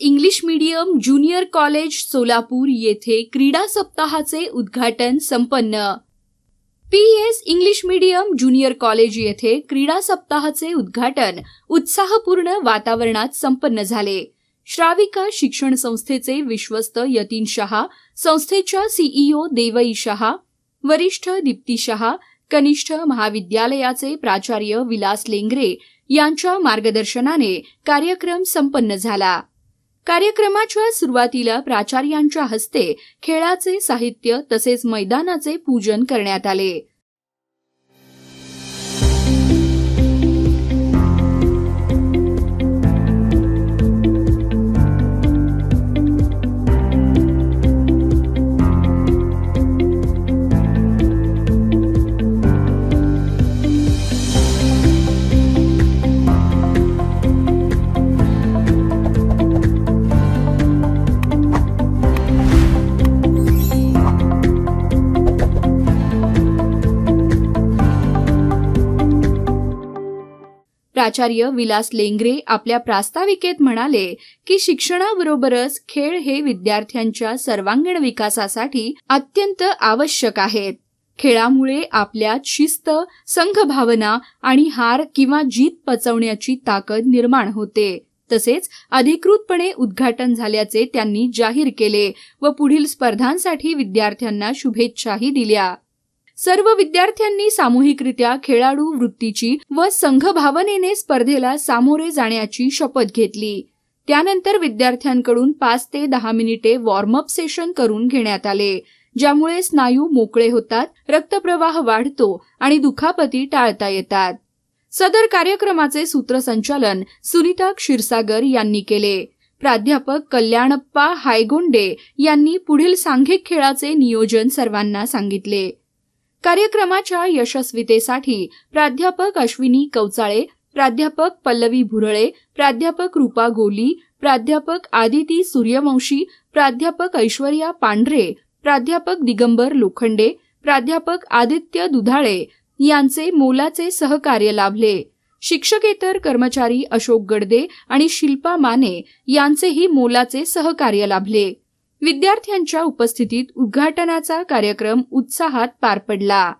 English medium junior college Solapur येथे क्रीडा सप्ताहाचे उद्घाटन संपन्न. P S English medium junior college येथे क्रीडा सप्ताहाचे उद्घाटन उत्साहपूर्ण वातावरणात संपन्न झाले. श्राविका शिक्षण संस्थेचे विश्वस्त यतीन शहा संस्थेच्या सीईओ देवई शहा वरिष्ठ दीप्ती शहा कनिष्ठ महाविद्यालयाचे प्राचार्य विलास लेंगरे यांच्या मार्गदर्शनाने कार्यक्रम संपन्न झाला. कार्यक्रमाच्या सुरुवातीला प्राचार्यांच्या हस्ते खेळाचे साहित्य तसेच मैदानाचे पूजन करण्यात आले. प्राचार्य विलास लेंगरे आपल्या प्रास्ताविकेत म्हणाले की शिक्षणाबरोबरच खेळ हे विद्यार्थ्यांच्या सर्वांगीण विकासासाठी अत्यंत आवश्यक आहेत. खेळामुळे आपल्यात शिस्त संघभावना आणि हार किंवा जीत पचवण्याची ताकद निर्माण होते. तसेच अधिकृतपणे उद्घाटन झाल्याचे त्यांनी जाहीर केले व पुढील स्पर्धांसाठी विद्यार्थ्यांना शुभेच्छाही दिल्या. सर्व विद्यार्थ्यांनी सामूहिकरित्या खेळाडू वृत्तीची व संघभावनेने स्पर्धेला सामोरे जाण्याची शपथ घेतली. त्यानंतर विद्यार्थ्यांकडून पाच ते दहा मिनिटे वॉर्मअप सेशन करून घेण्यात आले ज्यामुळे स्नायू मोकळे होतात रक्तप्रवाह वाढतो आणि दुखापती टाळता येतात. सदर कार्यक्रमाचे सूत्रसंचालन सुनीता क्षीरसागर यांनी केले. प्राध्यापक कल्याणप्पा हायगोंडे यांनी पुढील सांघिक खेळाचे नियोजन सर्वांना सांगितले. कार्यक्रमाच्या यशस्वीतेसाठी प्राध्यापक अश्विनी कवचाळे प्राध्यापक पल्लवी भुरळे प्राध्यापक रूपा गोली प्राध्यापक आदिती सूर्यवंशी प्राध्यापक ऐश्वर्या पांढरे प्राध्यापक दिगंबर लोखंडे प्राध्यापक आदित्य दुधाळे यांचे मोलाचे सहकार्य लाभले. शिक्षकेतर कर्मचारी अशोक गडदे आणि शिल्पा माने यांचेही मोलाचे सहकार्य लाभले. विद्यार्थ्यांच्या उपस्थितीत उद्घाटनाचा कार्यक्रम उत्साहात पार पडला.